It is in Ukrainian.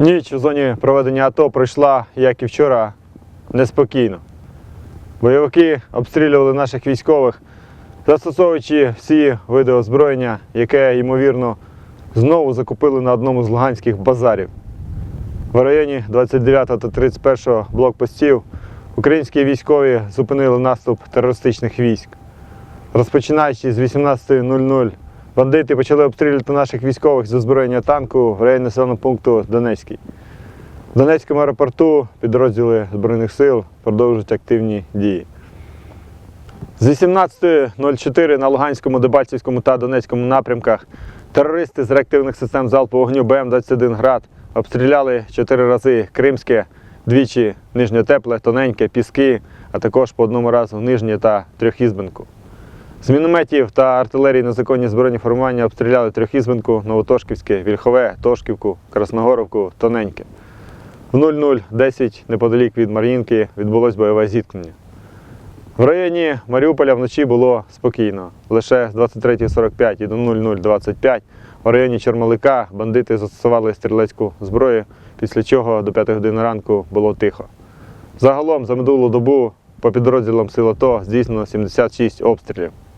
Ніч у зоні проведення АТО пройшла, як і вчора, неспокійно. Бойовики обстрілювали наших військових, застосовуючи всі види озброєння, яке, ймовірно, знову закупили на одному з луганських базарів. В районі 29 та 31 блокпостів українські військові зупинили наступ терористичних військ. Розпочинаючи з 18.00, бандити почали обстрілювати наших військових з озброєння танку в районі населеного пункту Донецький. В Донецькому аеропорту підрозділи Збройних сил продовжують активні дії. З 18.04 на Луганському, Дебальцівському та Донецькому напрямках терористи з реактивних систем залпового вогню БМ-21 град обстріляли чотири рази Кримське, двічі Нижньотепле, Тоненьке, Піски, а також по одному разу Нижнє та Трьохізбинку. З мінометів та артилерії незаконні збройні формування обстріляли Трьохізбинку, Новотошківське, Вільхове, Тошківку, Красногоровку, Тоненьке. В 00.10 неподалік від Мар'їнки відбулось бойове зіткнення. В районі Маріуполя вночі було спокійно. Лише з 23.45 і до 00.25 в районі Чормалика бандити застосували стрілецьку зброю, після чого до 5 години ранку було тихо. Загалом за минулу добу по підрозділам сил АТО здійснено 76 обстрілів.